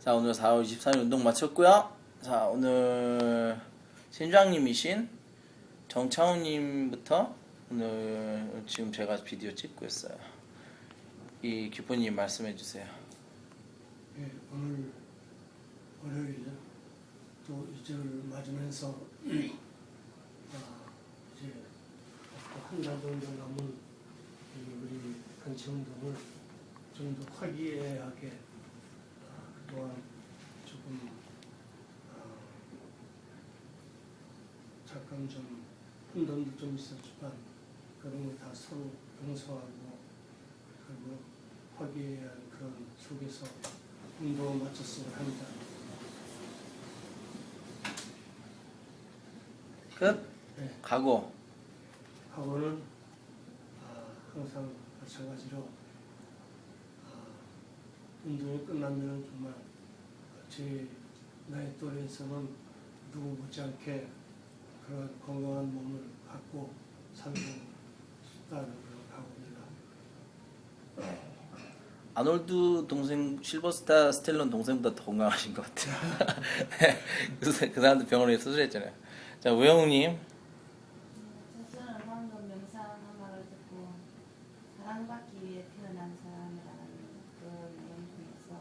자 오늘 4월 24일 운동 마쳤고요. 자 오늘 신장님이신 정창훈님부터 오늘 지금 제가 비디오 찍고 있어요. 이 기포님 말씀해 주세요. 예, 오늘 월요일 또 이제를 맞으면서 아, 이제 한달 정도 남은 이 우리 단체 운동을 좀 더 화기애애하게 아, 그동안 조금 아, 잠깐 좀 혼돈도 좀 있었지만 그런 거다 서로 용서하고 그리고 화기애애한 그런 속에서 운동을 마쳤으면 합니다. 끝. 네. 가고. 학원은 아, 항상 마찬가지로 아, 운동이 끝나면 정말 제 나이 또래에서는 누구 못지않게 그런 건강한 몸을 갖고 살고 싶다는 그런 각오입니다. 아놀드 동생 실버스타 스텔론 동생보다 더 건강하신 것 같아요. 그, 사- 그 사람도 병원에 수술했잖아요. 자 우영우님 저는 방금 명상 말을 듣고 사랑받기 위해 태어난 사람이라는 그 내용 중에서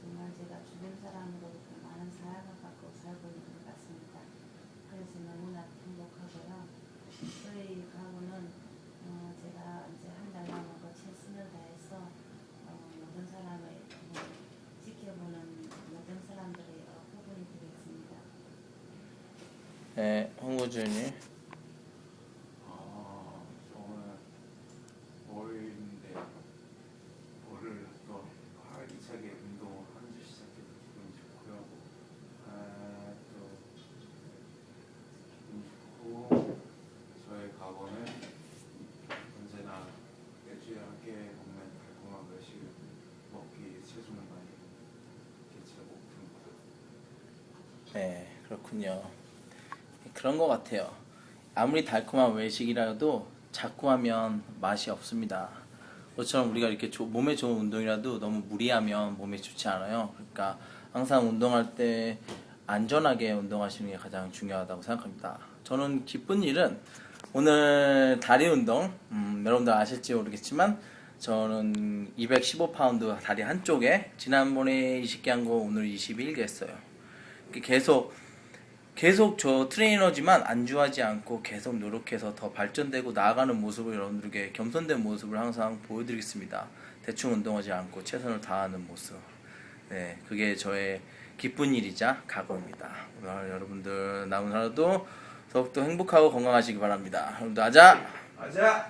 정말 제가 주변 사람으로부터 많은 사랑을 받고 살고 있는 것 같습니다. 그래서 너무나 행복하고요. 저희 가구는 어, 제가 이제 한 달 남았고 최선을 다해서 어, 모든 사람을 어, 지켜보는 모든 사람들의 어, 부분이 되겠습니다. 네, 홍구준님 아, 저는 월요일인데 월요일 또 활기차게 운동을 하면서 시작해서 기분이 좋고요. 아, 또 기분이 좋고 저의 각오는 언제나 일주일에 함께 먹는 달콤한 외식을 먹기 위해 체중을 많이 개체하고 듭니다. 네 그렇군요. 그런 것 같아요. 아무리 달콤한 외식이라도 자꾸 하면 맛이 없습니다. 그것처럼 우리가 이렇게 조- 몸에 좋은 운동이라도 너무 무리하면 몸에 좋지 않아요. 그러니까 항상 운동할 때 안전하게 운동하시는 게 가장 중요하다고 생각합니다. 저는 기쁜 일은 오늘 다리 운동, 음, 여러분들 아실지 모르겠지만 저는 215파운드 다리 한쪽에 지난번에 20개 한 거 오늘 21개 했어요. 계속 계속 저 트레이너지만 안주하지 않고 계속 노력해서 더 발전되고 나아가는 모습을 여러분들에게 겸손된 모습을 항상 보여드리겠습니다. 대충 운동하지 않고 최선을 다하는 모습. 네, 그게 저의 기쁜 일이자 각오입니다. 오늘 여러분들 남은 하루도 더욱더 행복하고 건강하시기 바랍니다. 여러분들 아자! 맞아.